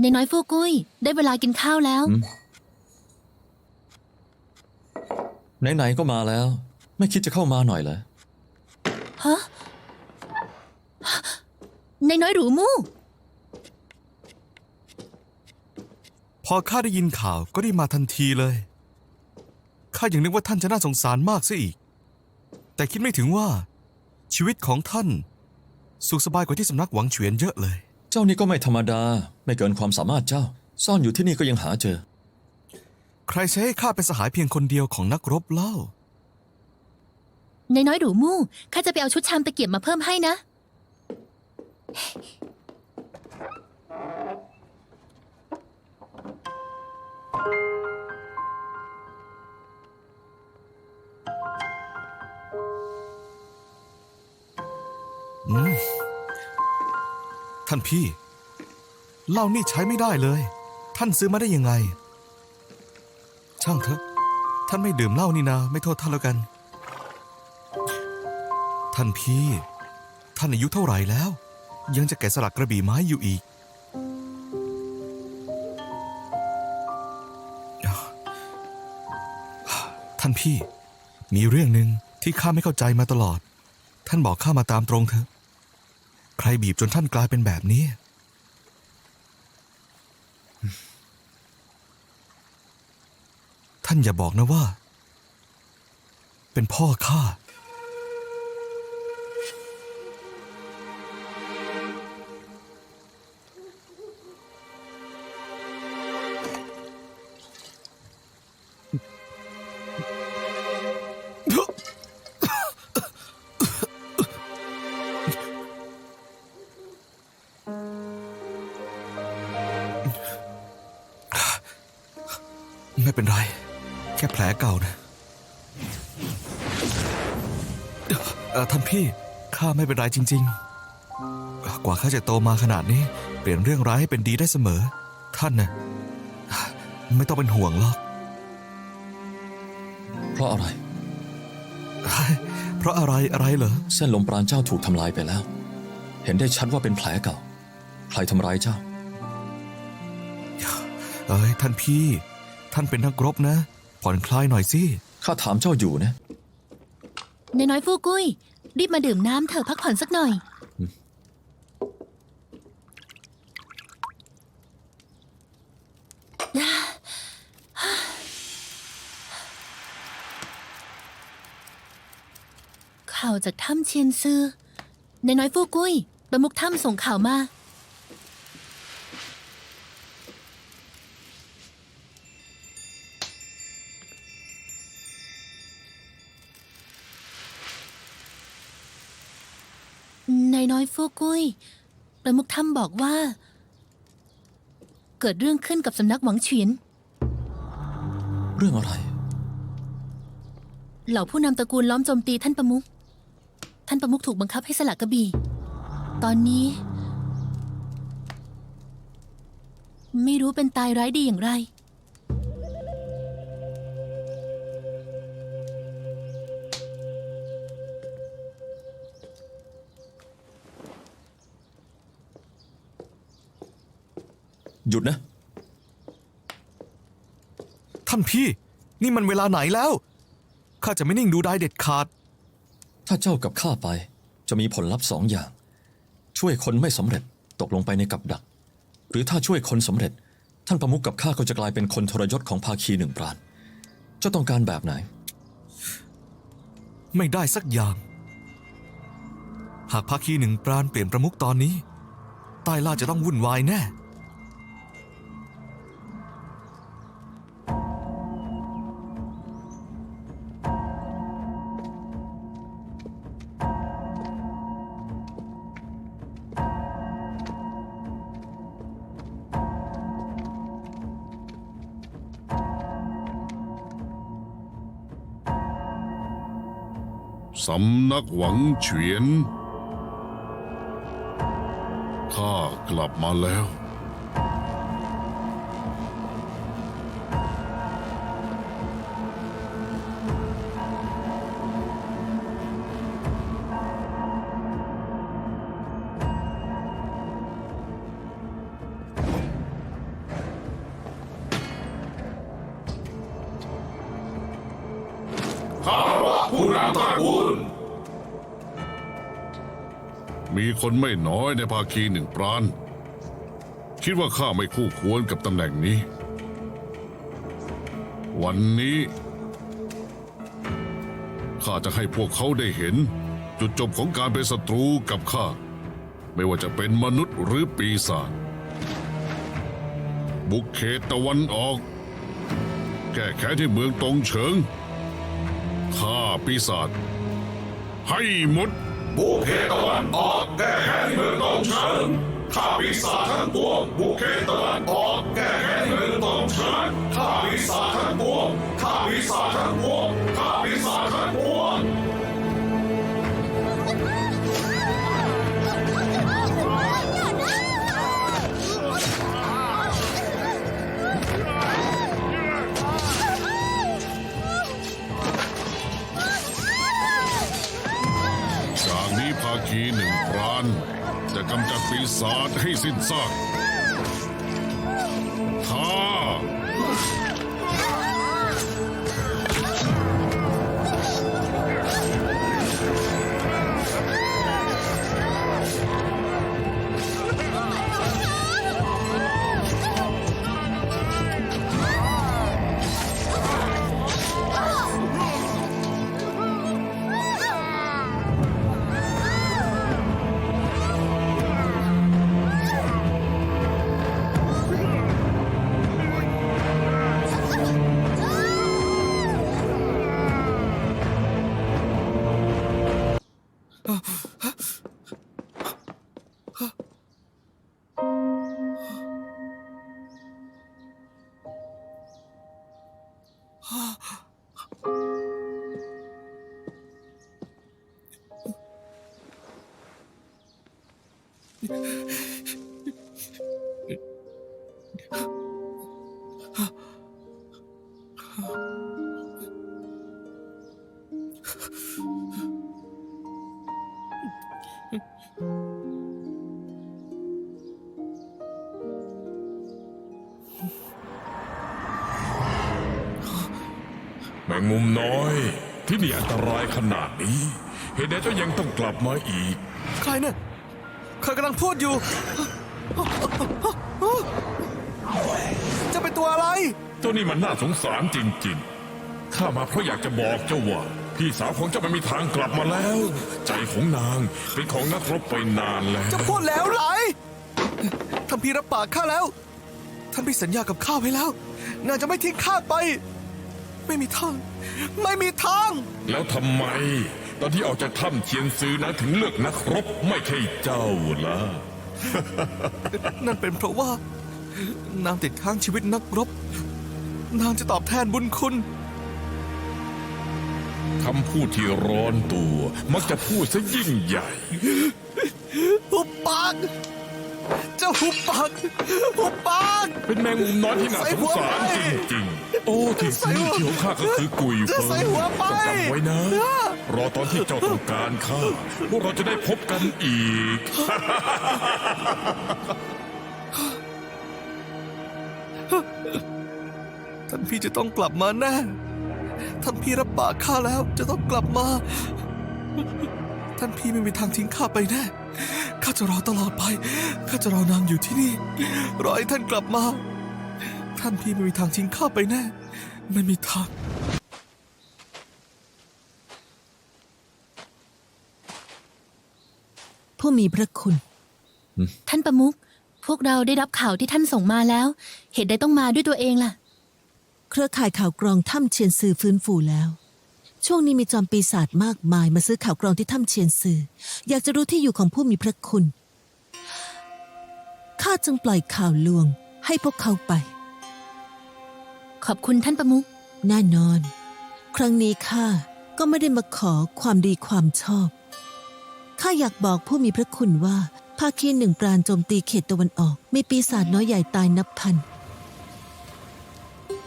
ในน้อยฟูกุ้ย ได้เวลากินข้าวแล้วอืมไหนๆก็มาแล้ว ไม่คิดจะเข้ามาหน่อยเหรอฮะในน้อยหรูมู่ พอข้าได้ยินข่าวก็รีบมาทันทีเลย ข้ายังนึกว่าท่านจะน่าสงสารมากซะอีก แต่คิดไม่ถึงว่า ชีวิตของท่าน สุขสบายกว่าที่สำนักหวังเฉวียนเยอะเลย เจ้านี่ก็ไม่ธรรมดา ไม่เกินความสามารถเจ้า ซ่อนอยู่ที่นี่ก็ยังหาเจอ ใครใช้ให้ข้าเป็นสหายเพียงคนเดียวของนักรบเล่าในน้อยหรูมู่ข้าจะไปเอาชุดชามตะเกียบมาเพิ่มให้นะ อืม ท่านพี่เหล้านี่ใช้ไม่ได้เลย ท่านซื้อมาได้ยังไง ช่างเถอะ ท่านไม่ดื่มเหล้านี่นาไม่โทษท่านแล้วกัน ท่านพี่ ท่านอายุเท่าไหร่แล้ว ยังจะแกะสลักกระบี่ไม้อยู่อีก ท่านพี่ มีเรื่องหนึ่งที่ข้าไม่เข้าใจมาตลอด ท่านบอกข้ามาตามตรงเถอะ ใครบีบจนท่านกลายเป็นแบบนี้ ท่านอย่าบอกนะว่า เป็นพ่อข้า เป็นไร แค่แผลเก่านะเอ่อท่านพี่ข้าไม่เป็นไรจริง ๆ กว่าข้าจะโตมาขนาดนี้ เปลี่ยนเรื่องร้ายให้เป็นดีได้เสมอ ท่านน่ะไม่ต้องเป็นห่วงหรอก เพราะอะไร เพราะอะไรอะไรเหรอ เส้นลมปราณเจ้าถูกทำลายไปแล้ว เห็นได้ชัดว่าเป็นแผลเก่า ใครทำร้ายเจ้า เอ้ยท่านพี่ ท่านเป็นนักรบนะ ผ่อนคลายหน่อยสิ ข้าถามเจ้าอยู่นะในน้อยฟูกุ้ย รีบมาดื่มน้ำเถอะพักผ่อนสักหน่อย ข่าวจากถ้ำเชียนซือในน้อยฟูกุ้ยประมุขถ้ำส่งข่าวมาายน้อยฟูกุ้ย ประมุขถ้ำบอกว่า เกิดเรื่องขึ้นกับสำนักหวังเฉียน เรื่องอะไร เหล่าผู้นำตระกูลล้อมโจมตีท่านประมุข ท่านประมุขถูกบังคับให้สละกระบี่ ตอนนี้ ไม่รู้เป็นตายร้ายดีอย่างไร ยุดนะ ท่านพี่ นี่มันเวลาไหนแล้ว ข้าจะไม่นิ่งดูได้เด็ดขาด ถ้าเจ้ากับข้าไปจะมีผลลัพธ์สองอย่าง ช่วยคนไม่สำเร็จตกลงไปในกับดัก หรือถ้าช่วยคนสำเร็จ ท่านประมุขกับข้าก็จะกลายเป็นคนทรยศของภาคีหนึ่งปราณเจ้าต้องการแบบไหน ไม่ได้สักอย่าง หากภาคีหนึ่งปราณเปลี่ยนประมุขตอนนี้ ใต้ล่าจะต้องวุ่นวายแน่ สำนักหวังเฉียน ข้ากลับมาแล้วผู้นำตระกูล มีคนไม่น้อยในภาคีหนึ่งปราณคิดว่าข้าไม่คู่ควรกับตำแหน่งนี้ วันนี้ข้าจะให้พวกเขาได้เห็น จุดจบของการเป็นศัตรูกับข้า ไม่ว่าจะเป็นมนุษย์หรือปีศาจบุกเขตตะวันออก แก้แค้นที่เมืองตรงเฉิงฆ่าปีศาจให้หมด บุกเขตตะวันออกแก้แค้นที่เมืองตงเฉิญข้าปีศาจทั้งปวงบุกเขตตะวันออกแก้แค้นที่เมืองตงเฉิญข้าปีศาจทั้งปวงข้าปีศาจทั้งปวง จใแมงมุมน้อย ที่นี่อันตรายขนาดนี้ เหตุใดเจ้ายังต้องกลับมาอีก ใครเนี่ย ข้ากำลังพูดอยู่ จะเป็นตัวอะไร เจ้านี่มันน่าสงสารจริงๆ ข้ามาเพราะอยากจะบอกเจ้าว่า พี่สาวของเจ้าไม่มีทางกลับมาแล้ว ใจของนางเป็นของนักรบไปนานแล้วจะพูดแล้วไรท่านพี่รับปากข้าแล้ว ท่านพี่สัญญากับข้าไว้แล้ว นางจะไม่ทิ้งข้าไป ไม่มีทาง ไม่มีทาง แล้วทำไม ตอนที่ออกจากถ้ำเทียนซื้อนะถึงเลือกนักรบไม่ใช่เจ้าล่ะนั่นเป็นเพราะว่า นางติดค้างชีวิตนักรบ นางจะตอบแทนบุญคุณคำพูดที่ร้อนตัว มักจะพูดซะยิ่งใหญ่ หุบปากเจ้าหุบปากหุบปากเป็นแมงมุมน้อยที่น่าสงสารจริงๆ โอ้ที่ซื้อที่ของข้าก็คือกุยเฟิใส่งหัวไป จำไว้นะ รอตอนที่เจ้าต้องการข้าพวกเราจะได้พบกันอีก ท่านพี่จะต้องกลับมาแน่ ท่านพี่รับปากข้าแล้วจะต้องกลับมา ท่านพี่ไม่มีทางทิ้งข้าไปแน่ ข้าจะรอตลอดไป ข้าจะรอนางอยู่ที่นี่ รอให้ท่านกลับมา ท่านพี่ไม่มีทางทิ้งข้าไปแน่ ไม่มีทาง ผู้มีพระคุณท่านประมุขพวกเราได้รับข่าวที่ท่านส่งมาแล้ว เหตุใดต้องมาด้วยตัวเองล่ะ เครือข่ายข่าวกรองถ้ำเชียนซือฟื้นฟูแล้ว ช่วงนี้มีจอมปีศาจมากมายมาซื้อข่าวกรองที่ถ้ำเชียนซือ อยากจะรู้ที่อยู่ของผู้มีพระคุณข้าจึงปล่อยข่าวลวงให้พวกเขาไป ขอบคุณท่านประมุขแน่นอน ครั้งนี้ข้าก็ไม่ได้มาขอความดีความชอบข้าอยากบอกผู้มีพระคุณว่าภาคีหนึ่งปราณโจมตีเขตตะวันออกมีปีศาจน้อยใหญ่ตายนับพัน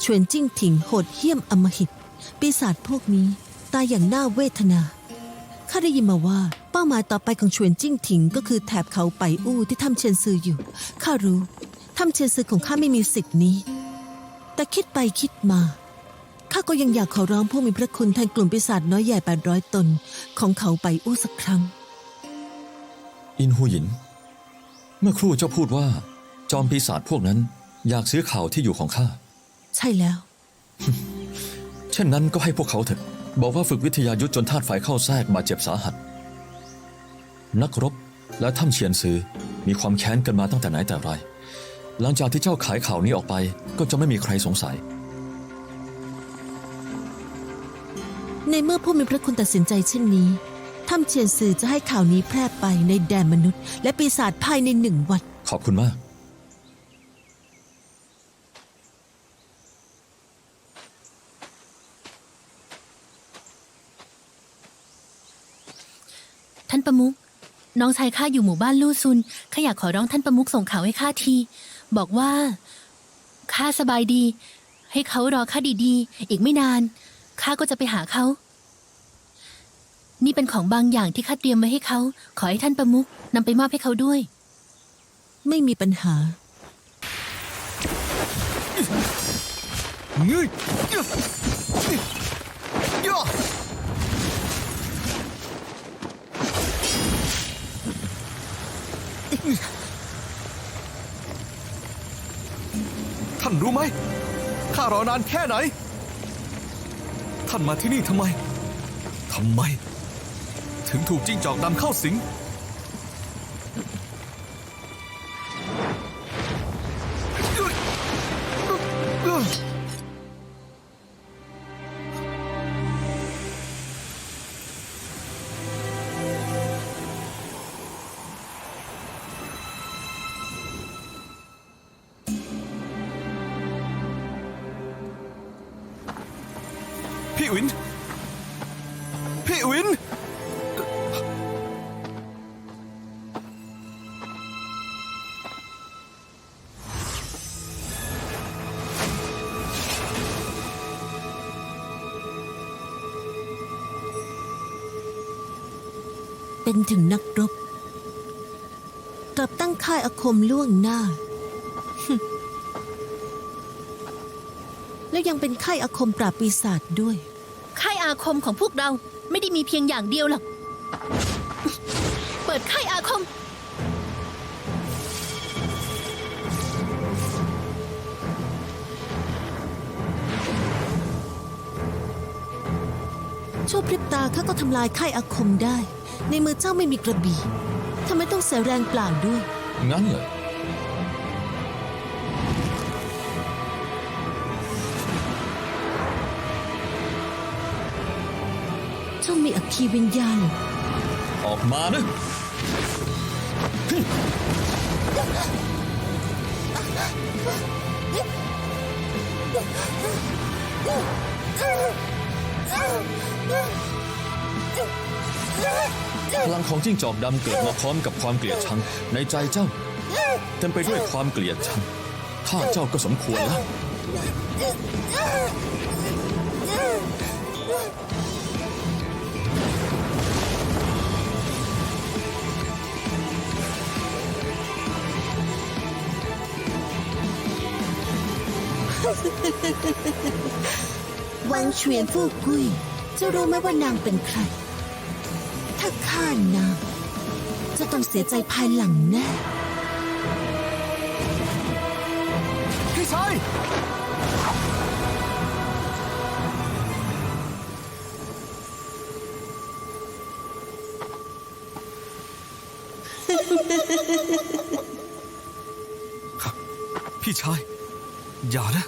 เฉวนจิ้งถิงโหดเหี้ยมอมหิต ปีศาจพวกนี้ตายอย่างน่าเวทนาข้าได้ยินมาว่าเป้าหมายต่อไปของเฉวนจิ้งถิงก็คือแถบเขาไปอู้ที่ถ้ำเชียนซืออยู่ข้ารู้ถ้ำเชียนซือของข้าไม่มีสิทธิ์นี้ แต่คิดไปคิดมาข้าก็ยังอยากขอร้องผู้มีพระคุณแทนกลุ่มปีศาจน้อยใหญ่แปดร้อยตน ของเขาไปอู้สักครั้ง อินหูหยิน เมื่อครู่เจ้าพูดว่า จอมปีศาจพวกนั้น อยากซื้อข่าวที่อยู่ของข้า ใช่แล้ว เช่นนั้นก็ให้พวกเขาเถอะ บอกว่าฝึกวิทยายุทธจนธาตุไฟเข้าแทรกบาดเจ็บสาหัส นักรบและถ้ำเฉียนซือมีความแค้นกันมาตั้งแต่ไหนแต่ไร หลังจากที่เจ้าขายข่าวนี้ออกไปก็จะไม่มีใครสงสัย ในเมื่อผู้มีพระคุณตัดสินใจเช่นนี้ถ้ำเชียนซือจะให้ข่าวนี้แพร่ไปในแดนมนุษย์ และปีศาจภายในหนึ่งวัน ขอบคุณมาก ท่านประมุขน้องชายข้าอยู่หมู่บ้านลู่ซุนข้าอยากขอร้องท่านประมุขส่งข่าวให้ข้าที บอกว่าข้าสบายดี ให้เขารอข้าดีๆ อีกไม่นานข้าก็จะไปหาเขา นี่เป็นของบางอย่างที่ข้าเตรียมไว้ให้เขา ขอให้ท่านประมุขนำไปมอบให้เขาด้วย ไม่มีปัญหาเงยย่า ท่านรู้ไหม ข้ารอนานแค่ไหน ท่านมาที่นี่ทำไม ทำไม ถึงถูกจิ้งจอกดำเข้าสิง พี่วิน เป็นถึงนักรบ กลับตั้งค่ายอาคมล่วงหน้า แล้วยังเป็นค่ายอาคมปราบปีศาจด้วย ค่ายอาคมของพวกเราไม่ได้มีเพียงอย่างเดียวหรอก เปิดค่ายอาคม ชั่วพริบตาข้าก็ทำลายค่ายอาคมได้ ในมือเจ้าไม่มีกระบี่ทำไมต้องเสียแรงเปล่าด้วย งั้นเหรอ เจ้ามีอัคคีวิญญาณ ออกมานะพลังของจิ้งจอกดำเกิดมาพร้อมกับความเกลียดชัง ในใจเจ้า เต็มไปด้วยความเกลียดชังข้าเจ้าก็สมควรแล้ว วังเฉียนฟู่กุยเจ้ารู้ไหมว่านางเป็นใคร ถ้าฆ่านางจะต้องเสียใจภายหลังแน่พี่ชายพี่ชาย อย่านะ